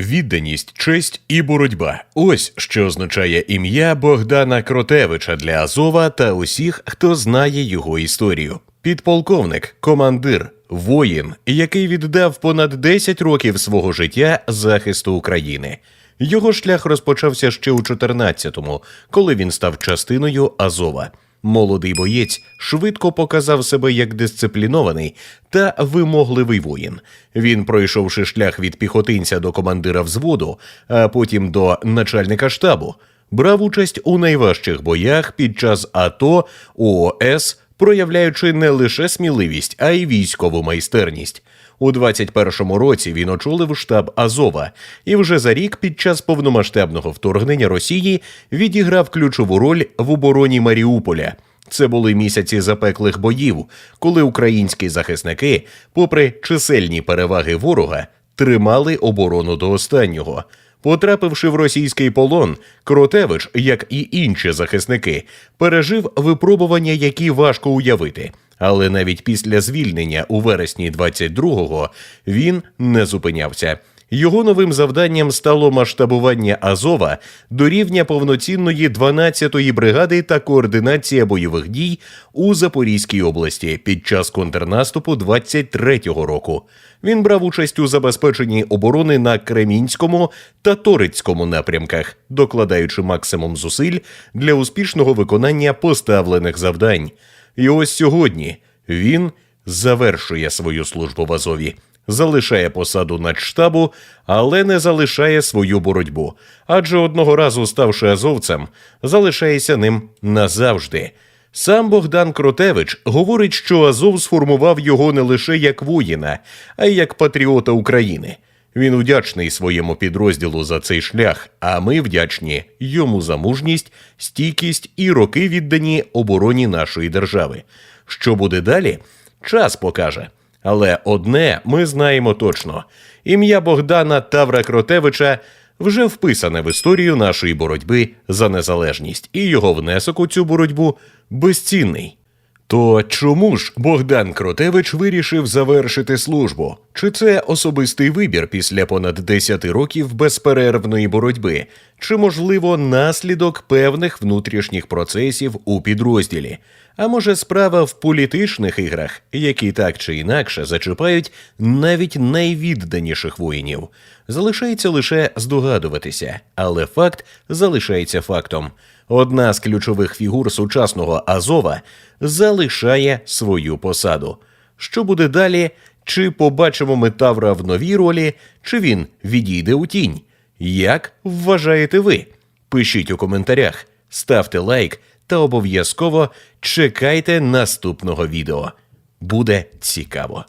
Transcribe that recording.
Відданість, честь і боротьба. Ось що означає ім'я Богдана Кротевича для Азова та усіх, хто знає його історію. Підполковник, командир, воїн, який віддав понад 10 років свого життя захисту України. Його шлях розпочався ще у 14-му, коли він став частиною Азова. Молодий боєць швидко показав себе як дисциплінований та вимогливий воїн. Він, пройшовши шлях від піхотинця до командира взводу, а потім до начальника штабу, брав участь у найважчих боях під час АТО ООС, проявляючи не лише сміливість, а й військову майстерність. У 21-му році він очолив штаб Азова і вже за рік під час повномасштабного вторгнення Росії відіграв ключову роль в обороні Маріуполя. Це були місяці запеклих боїв, коли українські захисники, попри чисельні переваги ворога, тримали оборону до останнього. Потрапивши в російський полон, Кротевич, як і інші захисники, пережив випробування, які важко уявити. Але навіть після звільнення у вересні 22-го він не зупинявся. Його новим завданням стало масштабування Азова до рівня повноцінної 12-ї бригади та координація бойових дій у Запорізькій області під час контрнаступу 23-го року. Він брав участь у забезпеченні оборони на Кремінському та Торицькому напрямках, докладаючи максимум зусиль для успішного виконання поставлених завдань. І ось сьогодні він завершує свою службу в Азові, залишає посаду начштабу, але не залишає свою боротьбу. Адже одного разу, ставши азовцем, залишається ним назавжди. Сам Богдан Кротевич говорить, що Азов сформував його не лише як воїна, а й як патріота України. Він вдячний своєму підрозділу за цей шлях, а ми вдячні йому за мужність, стійкість і роки віддані обороні нашої держави. Що буде далі? Час покаже. Але одне ми знаємо точно: ім'я Богдана Тавра Кротевича вже вписане в історію нашої боротьби за незалежність, і його внесок у цю боротьбу безцінний. То чому ж Богдан Кротевич вирішив завершити службу? Чи це особистий вибір після понад 10 років безперервної боротьби, чи можливо наслідок певних внутрішніх процесів у підрозділі? А може справа в політичних іграх, які так чи інакше зачіпають навіть найвідданіших воїнів? Залишається лише здогадуватися, але факт залишається фактом. Одна з ключових фігур сучасного Азова залишає свою посаду. Що буде далі? Чи побачимо ми Тавра в новій ролі, чи він відійде у тінь? Як вважаєте ви? Пишіть у коментарях, ставте лайк та обов'язково чекайте наступного відео. Буде цікаво.